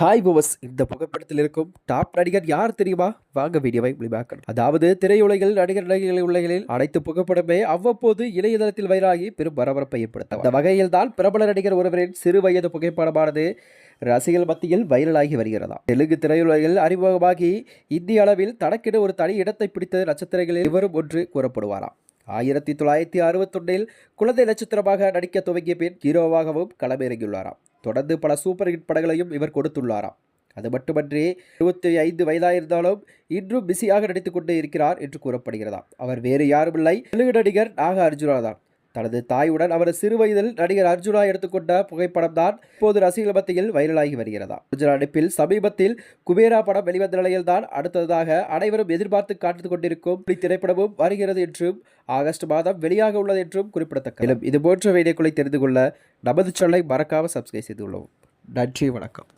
Hi போவஸ் இந்த புகைப்படத்தில் இருக்கும் டாப் நடிகர் யார் தெரியுமா? வாங்க வீடியோவை விளிவாக்கணும் அதாவது திரையுலகில் நடிகர் நடிகைகள் உலகில் அனைத்து புகைப்படமே அவ்வப்போது இணையதளத்தில் வைராகி பெரும் பரபரப்பை ஏற்படுத்தும். அந்த வகையில் தான் பிரபல நடிகர் ஒருவரின் சிறு வயது புகைப்படமானது ரசிகர்கள் மத்தியில் வைரலாகி வருகிறதா தெலுங்கு திரையுலகில் அறிமுகமாகி இந்திய அளவில் தனக்கென ஒரு தனி இடத்தை பிடித்த நட்சத்திரங்களில் இவரும் ஒன்று கூறப்படுவாராம். ஆயிரத்தி தொள்ளாயிரத்தி அறுபத்தொன்னில் குழந்தை நட்சத்திரமாக நடிக்க துவங்கிய பின் ஹீரோவாகவும் களமிறங்கியுள்ளாராம். தொடர்ந்து பல சூப்பர் ஹிட் படங்களையும் இவர் கொடுத்துள்ளாராம். அது மட்டுமன்றி இருபத்தி ஐந்து வயதாயிருந்தாலும் இன்றும் பிஸியாக நடித்துக் கொண்டே இருக்கிறார் என்று கூறப்படுகிறதாம். அவர் வேறு யாரும் இல்லை தெலுங்கு நடிகர் நாக அர்ஜுனா தான் தனது தாயுடன் அவர் சிறு வயதில் நடிகர் அர்ஜுனா எடுத்துக்கொண்ட புகைப்படம் தான் இப்போது ரசிகர்கள் மத்தியில் வைரலாகி வருகிறதா? அர்ஜுனா நடிப்பில் சமீபத்தில் குபேரா படம் வெளிவந்த நிலையில் தான் அடுத்ததாக அனைவரும் எதிர்பார்த்து காத்துக் கொண்டிருக்கும் திரைப்படமும் வருகிறது என்றும் ஆகஸ்ட் மாதம் வெளியாக உள்ளது என்றும் குறிப்பிடத்தக்க மேலும் இது போன்ற வீடியோக்களை தெரிந்து கொள்ள நமது சேனலை மறக்காம சப்ஸ்கிரைப் செய்துள்ளோம் நன்றி வணக்கம்.